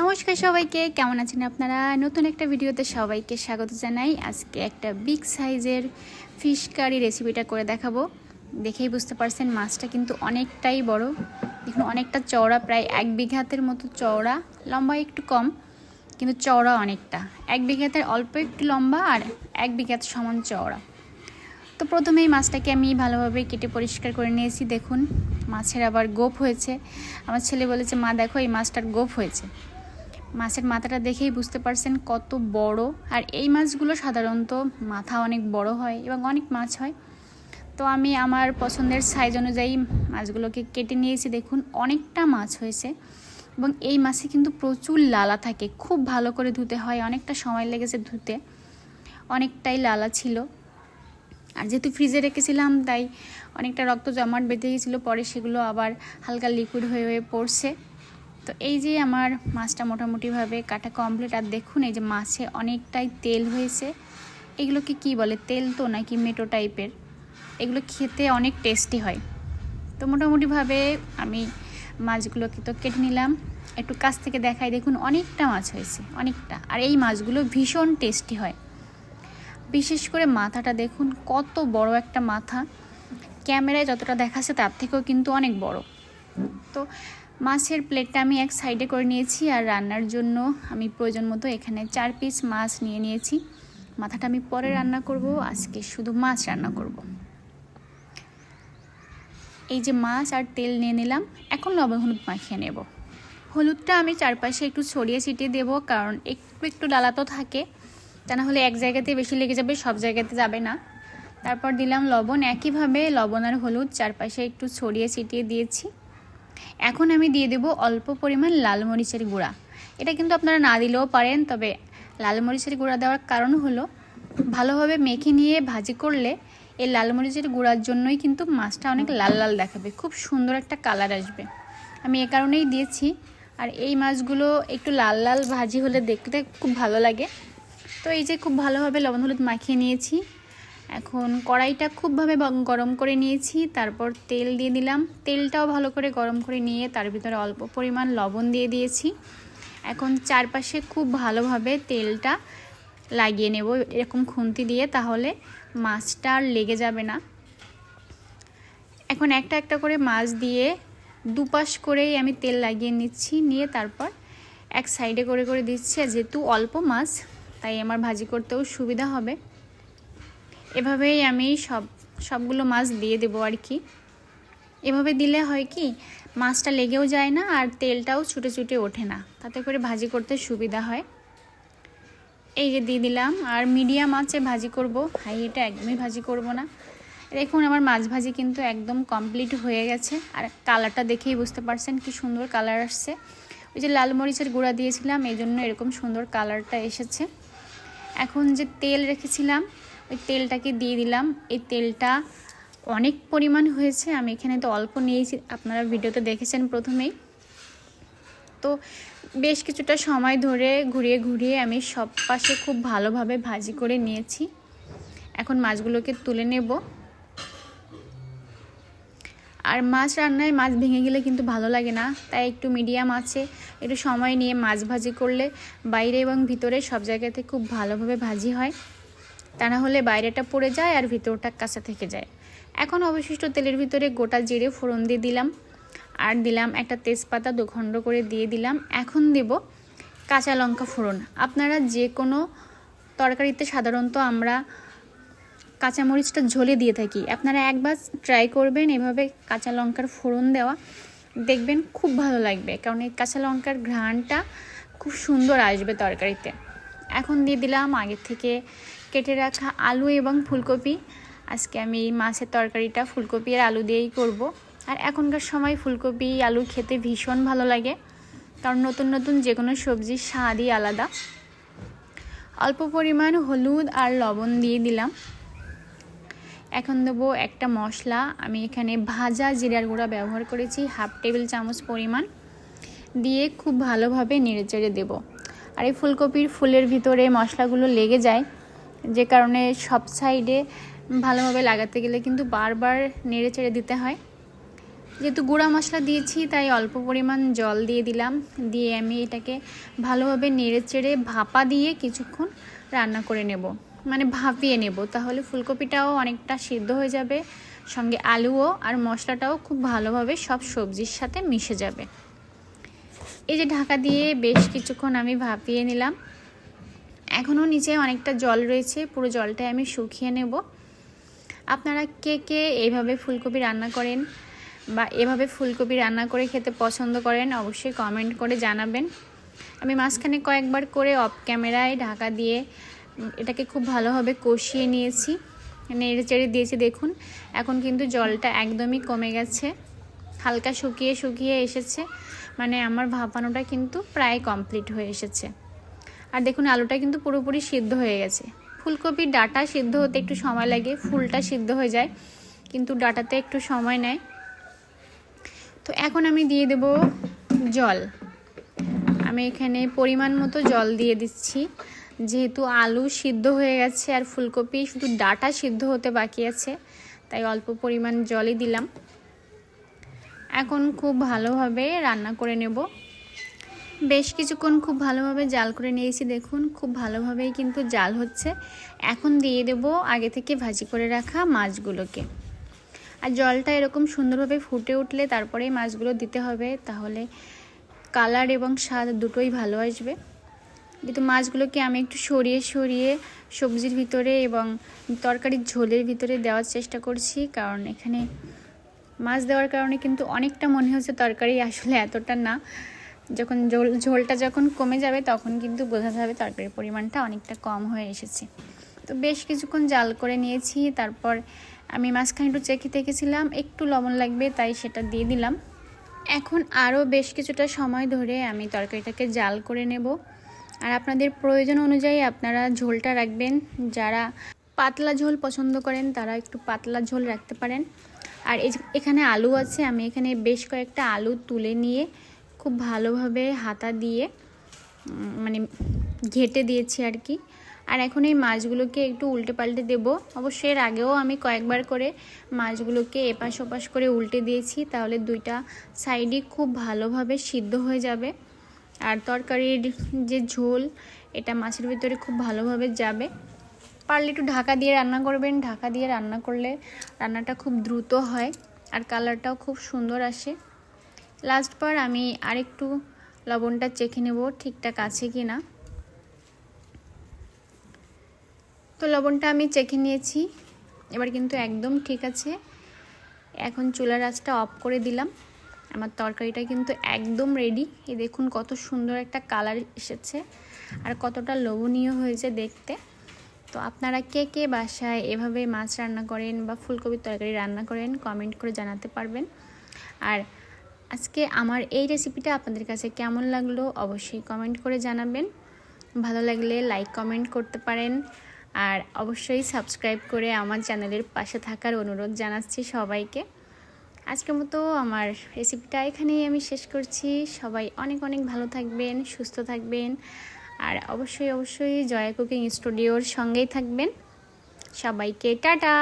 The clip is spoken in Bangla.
নমস্কার সবাইকে, কেমন আছেন আপনারা? নতুন একটা ভিডিওতে সবাইকে স্বাগত জানাই। আজকে একটা বিগ সাইজের ফিশ কারি রেসিপিটা করে দেখাবো। দেখেই বুঝতে পারছেন, মাছটা কিন্তু অনেকটাই বড়। দেখুন, অনেকটা চওড়া, প্রায় এক বিঘাতের মতো চওড়া। লম্বা একটু কম, কিন্তু চওড়া অনেকটা। এক বিঘাতের অল্প একটু লম্বা আর এক বিঘাত সমান চওড়া। তো প্রথমেই মাছটাকে আমি ভালোভাবে কেটে পরিষ্কার করে নিয়েছি। দেখুন, মাছের আবার গোপ হয়েছে। আমার ছেলে বলেছে, মা, দেখো, এই মাছটার গোপ হয়েছে। মাছের মাথাটা দেখেই বুঝতে পারছেন কত বড়। আর এই মাছগুলো সাধারণত মাথা অনেক বড় হয় এবং অনেক মাছ হয়। তো আমি আমার পছন্দের সাইজ অনুযায়ী মাছগুলোকে কেটে নিয়েছি। দেখুন, অনেকটা মাছ হয়েছে এবং এই মাছে কিন্তু প্রচুর লালা থাকে। খুব ভালো করে ধুতে হয়, অনেকটা সময় লেগেছে ধুতে। অনেকটাই লালা ছিল। আর যেহেতু ফ্রিজে রেখেছিলাম, তাই অনেকটা রক্ত জমাট বেঁধে গেছিল, পরে সেগুলো আবার হালকা লিকুইড হয়ে হয়ে পড়ছে। তো এই যে আমার মাছটা মোটামুটিভাবে কাটা কমপ্লিট আর দেখুন এই যে মাছে অনেকটাই তেল হয়েছে। এগুলোকে কি বলে, তেল তো নাকি মেটো টাইপের এগুলো খেতে অনেক টেস্টি হয়। তো মোটামুটিভাবে আমি মাছগুলোকে তো কেটে নিলাম। একটু কাছ থেকে দেখাই, দেখুন অনেকটা মাছ হয়েছে, অনেকটা। আর এই মাছগুলো ভীষণ টেস্টি হয়। বিশেষ করে মাথাটা দেখুন, কত বড় একটা মাথা। ক্যামেরায় যতটা দেখাচ্ছে, তার থেকেও কিন্তু অনেক বড়। তো মাছের প্লেটটা আমি এক সাইডে করে নিয়েছি আর রান্নার জন্য আমি প্রয়োজন মতো এখানে চার পিস মাছ নিয়ে নিয়েছি। মাথাটা আমি পরে রান্না করব, আজকে শুধু মাছ রান্না করব। এই যে মাছ আর তেল নিয়ে নিলাম, এখন লবণ হলুদ মাখিয়ে নেব। হলুদটা আমি চারপাশে একটু ছড়িয়ে ছিটিয়ে দেবো, কারণ একটু একটু ডালা তো থাকে, তা না হলে এক জায়গাতে বেশি লেগে যাবে, সব জায়গাতে যাবে না। তারপর দিলাম লবণ, একইভাবে লবণ আর হলুদ চারপাশে একটু ছড়িয়ে ছিটিয়ে দিয়েছি। এখন আমি দিয়ে দেব অল্প পরিমাণ লাল মরিচের গুঁড়া। এটা কিন্তু আপনারা না দিলেও পারেন, তবে লাল মরিচের গুঁড়া দেওয়ার কারণ হলো ভালোভাবে মেখে নিয়ে ভাজি করলে এই লাল মরিচের গুঁড়ার জন্যই কিন্তু মাছটা অনেক লাল লাল দেখাবে, খুব সুন্দর একটা কালার আসবে। আমি এ কারণেই দিয়েছি, আর এই মাছগুলো একটু লাল লাল ভাজি হলে দেখতে খুব ভালো লাগে। তো এই যে খুব ভালোভাবে লবণ হলুদ মাখিয়ে নিয়েছি এখন কড়াইটা খুবভাবে গরম করে নিয়েছি, তারপর তেল দিয়ে দিলাম। তেলটাও ভালো করে গরম করে নিয়ে তার ভিতরে অল্প পরিমাণ লবণ দিয়ে দিয়েছি। এখন চারপাশে খুব ভালোভাবে তেলটা লাগিয়ে নেব এরকম খুন্তি দিয়ে, তাহলে মাছটা আর লেগে যাবে না। এখন একটা একটা করে মাছ দিয়ে দুপাশ করেই আমি তেল লাগিয়ে নিচ্ছি, নিয়ে তারপর এক সাইডে করে করে দিচ্ছি। যেহেতু অল্প মাছ, তাই আমার ভাজি করতেও সুবিধা হবে। এভাবেই আমি সব, সবগুলো মাছ দিয়ে দেবো আর কি। এভাবে দিলে হয় কি, মাছটা লেগেও যায় না আর তেলটাও ছুটে ছুটে ওঠে না। তাতে করে ভাজি করতে সুবিধা হয়। এই যে দিয়ে দিলাম, আর মিডিয়াম আছে ভাজি করব। হাই, এটা একদমই ভাজি করব না। দেখুন, আমার মাছ ভাজি কিন্তু একদম কমপ্লিট হয়ে গেছে। আর কালারটা দেখেই বুঝতে পারছেন কি সুন্দর কালার আসছে। ওই যে লাল মরিচের গুঁড়া দিয়েছিলাম এই জন্য এরকম সুন্দর কালারটা এসেছে। এখন যে তেল রেখেছিলাম ওই তেলটাকে দিয়ে দিলাম। এই তেলটা অনেক পরিমাণ হয়েছে, আমি এখানে তো অল্প নিয়েছি, আপনারা ভিডিওতে দেখেছেন প্রথমেই। তো বেশ কিছুটা সময় ধরে ঘুরিয়ে ঘুরিয়ে আমি সব পাশে খুব ভালোভাবে ভাজি করে নিয়েছি। এখন মাছগুলোকে তুলে নেব। আর মাছ রান্নায় মাছ ভেঙে গেলে কিন্তু ভালো লাগে না, তাই একটু মিডিয়াম আছে, একটু সময় নিয়ে মাছ ভাজি করলে বাইরে এবং ভিতরে সব জায়গাতে খুব ভালোভাবে ভাজি হয়। তা না হলে বাইরেটা পড়ে যায় আর ভিতরটা কাঁচা থেকে যায়। এখন অবশিষ্ট তেলের ভিতরে গোটা জিরে ফোড়ন দিয়ে দিলাম। আর দিলাম একটা তেজপাতা দুখণ্ড করে দিয়ে দিলাম। এখন দেব কাঁচা লঙ্কা ফোড়ন। আপনারা যে কোনো তরকারিতে সাধারণত আমরা কাঁচামরিচটা ঝোলে দিয়ে থাকি। আপনারা একবার ট্রাই করবেন এভাবে কাঁচা লঙ্কার ফোড়ন দেওয়া। দেখবেন খুব ভালো লাগবে, কারণ এই কাঁচা লঙ্কার ঘ্রাণটা খুব সুন্দর আসবে তরকারিতে। এখন দিয়ে দিলাম আগের থেকে কেটে রাখা আলু এবং ফুলকপি। আজকে আমি মাছের তরকারিটা ফুলকপি আর আলু দিয়েই করব। আর এখনকার সময় ফুলকপি, আলু খেতে ভীষণ ভালো লাগে। কারণ নতুন নতুন যে কোনো সবজির স্বাদই আলাদা। অল্প পরিমাণ হলুদ আর লবণ দিয়ে দিলাম। এখন দেবো একটা মশলা। আমি এখানে ভাজা জিরার গুঁড়া ব্যবহার করেছি, হাফ টেবিল চামচ পরিমাণ। দিয়ে খুব ভালোভাবে নেড়ে চেড়ে দেবো। আর এই ফুলকপির ফুলের ভিতরে মশলাগুলো লেগে যায় যে কারণে সব সাইডে ভালোভাবে লাগাতে গেলে কিন্তু বারবার নেড়ে চেড়ে দিতে হয়। যেহেতু গুঁড়া মশলা দিয়েছি, তাই অল্প পরিমাণ জল দিয়ে দিলাম। দিয়ে আমি এটাকে ভালোভাবে নেড়ে চেড়ে ভাপা দিয়ে কিছুক্ষণ রান্না করে নেব। মানে ভাপিয়ে নেব। তাহলে ফুলকপিটাও অনেকটা সিদ্ধ হয়ে যাবে। সঙ্গে আলুও আর মশলাটাও খুব ভালোভাবে সব সবজির সাথে মিশে যাবে। এই যে ঢাকা দিয়ে বেশ কিছুক্ষণ আমি ভাপিয়ে নিলাম। এখনও নিচে অনেকটা জল রয়েছে, পুরো জলটাই আমি শুকিয়ে নেব। আপনারা কে কে এইভাবে ফুলকপি রান্না করেন বা এভাবে ফুলকপি রান্না করে খেতে পছন্দ করেন, অবশ্যই কমেন্ট করে জানাবেন। আমি মাঝখানে কয়েকবার করে অফ ক্যামেরায় ঢাকা দিয়ে এটাকে খুব ভালোভাবে কষিয়ে নিয়েছি, নেড়ে চেড়ে দিয়েছি, দেখুন। এখন কিন্তু জলটা একদমই কমে গেছে, হালকা শুকিয়ে শুকিয়ে এসেছে মানে আমার ভাপানোটা কিন্তু প্রায় কমপ্লিট হয়ে এসেছে। আর দেখুন, আলুটা কিন্তু পুরোপুরি সিদ্ধ হয়ে গেছে। ফুলকপির ডাটা সিদ্ধ হতে একটু সময় লাগে, ফুলটা সিদ্ধ হয়ে যায়, কিন্তু ডাটাতে একটু সময় নেয়। তো এখন আমি দিয়ে দেব জল। আমি এখানে পরিমাণ মতো জল দিয়ে দিচ্ছি। যেহেতু আলু সিদ্ধ হয়ে গেছে আর ফুলকপি শুধু ডাটা সিদ্ধ হতে বাকি আছে, তাই অল্প পরিমাণ জলই দিলাম। এখন খুব ভালোভাবে রান্না করে নেব। বেশ কিছুক্ষণ খুব ভালোভাবে জাল করে নিয়েছি, দেখুন। খুব ভালোভাবেই কিন্তু জাল হচ্ছে। এখন দিয়ে দেব আগে থেকে ভাজি করে রাখা মাছগুলোকে। আর জলটা এরকম সুন্দরভাবে ফুটে উঠলে তারপরেই মাছগুলো দিতে হবে, তাহলে কালার এবং স্বাদ দুটোই ভালো আসবে। কিন্তু মাছগুলোকে আমি একটু সরিয়ে সরিয়ে সবজির ভিতরে এবং তরকারির ঝোলের ভিতরে দেওয়ার চেষ্টা করছি, কারণ এখানে মাছ দেওয়ার কারণে কিন্তু অনেকটা মনে হচ্ছে তরকারি আসলে এতটা না। যখন ঝোল ঝোলটা যখন কমে যাবে তখন কিন্তু বোঝা যাবে তরকারির পরিমাণটা অনেকটা কম হয়ে এসেছে। তো বেশ কিছুক্ষণ জাল করে নিয়েছি, তারপর আমি মাঝখানে একটু চেখে দেখেছিলাম, একটু লবণ লাগবে তাই সেটা দিয়ে দিলাম। এখন আরও বেশ কিছুটা সময় ধরে আমি তরকারিটাকে জাল করে নেব। আর আপনাদের প্রয়োজন অনুযায়ী আপনারা ঝোলটা রাখবেন। যারা পাতলা ঝোল পছন্দ করেন তারা একটু পাতলা ঝোল রাখতে পারেন। আর এখানে আলু আছে, আমি এখানে বেশ কয়েকটা আলু তুলে নিয়ে খুব ভালোভাবে হাতা দিয়ে মানে ঘেটে দিয়েছি আর কি। আর এখন এই মাছগুলোকে একটু উল্টে পাল্টে দেব। অবশ্যই এর আগেও আমি কয়েকবার করে মাছগুলোকে এপাশ ওপাশ করে উল্টে দিয়েছি। তাহলে দুইটা সাইডই খুব ভালোভাবে সিদ্ধ হয়ে যাবে। আর তরকারির যে ঝোল, এটা মাছের ভিতরে খুব ভালোভাবে যাবে। পারলে একটু ঢাকা দিয়ে রান্না করবেন। ঢাকা দিয়ে রান্না করলে রান্নাটা খুব দ্রুত হয়। আর কালারটাও খুব সুন্দর আসে। লাস্ট বার আমি আরেকটু লবণটা চেখে নেব, ঠিকঠাক আছে কি না তো লবণটা আমি চেখে নিয়েছি, এবার কিন্তু একদম ঠিক আছে। এখন চুলার আঁচটা অফ করে দিলাম। আমার তরকারিটা কিন্তু একদম রেডি এই দেখুন কত সুন্দর একটা কালার এসেছে আর কতটা লোভনীয় হয়েছে দেখতে। তো আপনারা কে কে বাসায় এভাবে মাছ রান্না করেন বা ফুলকপির তরকারি রান্না করেন কমেন্ট করে জানাতে পারবেন। আর আজকে আমার এই রেসিপিটা আপনাদের কাছে কেমন লাগল অবশ্যই কমেন্ট করে জানাবেন। ভালো লাগলে লাইক কমেন্ট করতে পারেন। আর অবশ্যই সাবস্ক্রাইব করে আমার চ্যানেলের পাশে থাকার অনুরোধ জানাচ্ছি সবাইকে। আজকের মতো আমার রেসিপিটা এখানেই আমি শেষ করছি। সবাই অনেক অনেক ভালো থাকবেন, সুস্থ থাকবেন। আর অবশ্যই অবশ্যই জয়া কুকিং স্টুডিওর সঙ্গেই থাকবেন। সবাইকে টাটা!